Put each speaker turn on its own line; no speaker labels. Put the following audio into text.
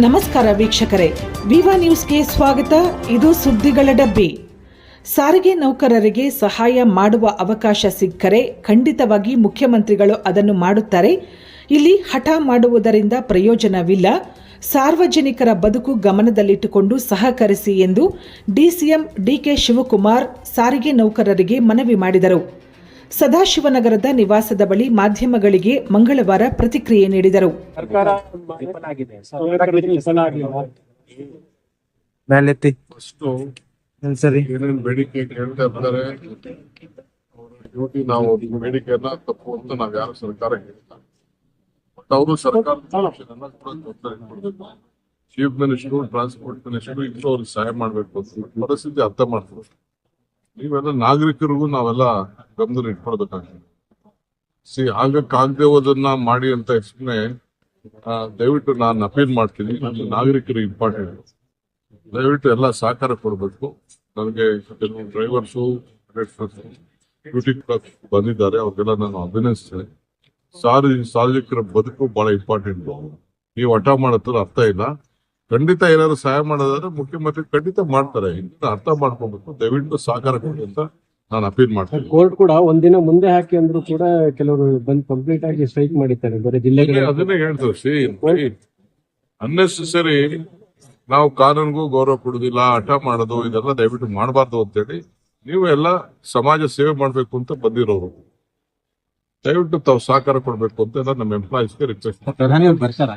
ನಮಸ್ಕಾರ ವೀಕ್ಷಕರೇ. ವಿವಾ ನ್ಯೂಸ್ಗೆ ಸ್ವಾಗತ. ಇದು ಸುದ್ದಿಗಳ ಡಬ್ಬಿ. ಸಾರಿಗೆ ನೌಕರರಿಗೆ ಸಹಾಯ ಮಾಡುವ ಅವಕಾಶ ಸಿಕ್ಕರೆ ಖಂಡಿತವಾಗಿ ಮುಖ್ಯಮಂತ್ರಿಗಳು ಅದನ್ನು ಮಾಡುತ್ತಾರೆ. ಇಲ್ಲಿ ಹಠ ಮಾಡುವುದರಿಂದ ಪ್ರಯೋಜನವಿಲ್ಲ. ಸಾರ್ವಜನಿಕರ ಬದುಕು ಗಮನದಲ್ಲಿಟ್ಟುಕೊಂಡು ಸಹಕರಿಸಿ ಎಂದು ಡಿಸಿಎಂ ಡಿಕೆ ಶಿವಕುಮಾರ್ ಸಾರಿಗೆ ನೌಕರರಿಗೆ ಮನವಿ ಮಾಡಿದರು. ಸದಾಶಿವನಗರದ ನಿವಾಸದ ಬಳಿ ಮಾಧ್ಯಮಗಳಿಗೆ ಮಂಗಳವಾರ ಪ್ರತಿಕ್ರಿಯೆ ನೀಡಿದರು.
ಸರ್ಕಾರ
ನಾವು ಬೇಡಿಕೆಯನ್ನ ತಪ್ಪು ಅಂತ ನಾವ್ ಯಾರು ಹೇಳಿಲ್ಲ. ಬಟ್ ಅವರು ಚೀಫ್ ಮಿನಿಸ್ಟರ್ ಟ್ರಾನ್ಸ್ಪೋರ್ಟ್ ಮಿನಿಸ್ಟರ್ ಇಬ್ರು ಅವ್ರಿಗೆ ಸಹಾಯ ಮಾಡ್ಬೇಕು ಅಂತ ಪರಿಸ್ಥಿತಿ ಅರ್ಥ ಮಾಡ್ತಾರೆ ನೀವೆಲ್ಲ ನಾಗರಿಕರಿಗೂ ನಾವೆಲ್ಲ ಗಮನ ಇಟ್ಕೊಳ್ಬೇಕಾಗ್ತದೆ ಸಿ ಆಗಕ್ಕಾಗದೆ ಹೋದನ್ನ ಮಾಡಿ ಅಂತ ಸುಮ್ಮನೆ ದಯವಿಟ್ಟು ನಾನು ಅಪೀಲ್ ಮಾಡ್ತೀನಿ ನಾಗರಿಕರು ಇಂಪಾರ್ಟೆಂಟ್ ದಯವಿಟ್ಟು ಎಲ್ಲ ಸಹಕಾರ ಕೊಡಬೇಕು. ನನಗೆ ಕೆಲವು ಡ್ರೈವರ್ಸು ಡ್ಯೂಟಿ ಬಂದಿದ್ದಾರೆ, ಅವ್ರಿಗೆಲ್ಲ ನಾನು ಅಭಿನಯಿಸ್ತೇನೆ ಸಾರಿ, ಸಾರ್ವಜನಿಕರ ಬದುಕು ಬಹಳ ಇಂಪಾರ್ಟೆಂಟ್ ನೀವು ಹಠ ಮಾಡೋದ್ರ ಅರ್ಥ ಇಲ್ಲ. ಖಂಡಿತ ಏನಾದ್ರು ಸಹಾಯ ಮಾಡೋದಾದ್ರೆ ಮುಖ್ಯಮಂತ್ರಿ ಖಂಡಿತ ಮಾಡ್ತಾರೆ. ಅರ್ಥ ಮಾಡ್ಕೊಬೇಕು, ದಯವಿಟ್ಟು ಸಹಕಾರ ಕೊಡಿ ಅಂತ ನಾನು ಅಪೀಲ್ ಮಾಡ್ತೀನಿ.
ಕೋರ್ಟ್ ಕೂಡ ಒಂದಿನ ಮುಂದೆ ಹಾಕಿ ಅಂದ್ರೂ ಕೂಡ ಕೆಲವರು ಬಂದು ಕಂಪ್ಲೀಟ್ ಆಗಿ ಸ್ಟ್ರೈಕ್ ಮಾಡಿದ್ದಾರೆ ಬೇರೆ ಜಿಲ್ಲೆಗಳಲ್ಲಿ.
ಅದನ್ನೇ ಹೇಳ್ತೀವಿ ಅನ್ನೆಸೆಸರಿ ನಾವು ಕಾನೂನಿಗೂ ಗೌರವ ಕೊಡುದಿಲ್ಲ ಹಠ ಮಾಡೋದು ಇದೆಲ್ಲ ದಯವಿಟ್ಟು ಮಾಡಬಾರ್ದು ಅಂತೇಳಿ ನೀವು ಎಲ್ಲ ಸಮಾಜ ಸೇವೆ ಮಾಡಬೇಕು ಅಂತ ಬಂದಿರೋರು. ದಯವಿಟ್ಟು ತಾವು ಸಹಕಾರ ಕೊಡಬೇಕು ಅಂತ ನಮ್ಮ ಎಂಪ್ಲಾಯೀಸ್ಗೆ ರಿಕ್ವೆಸ್ಟ್
ಮಾಡ್ತಾರೆ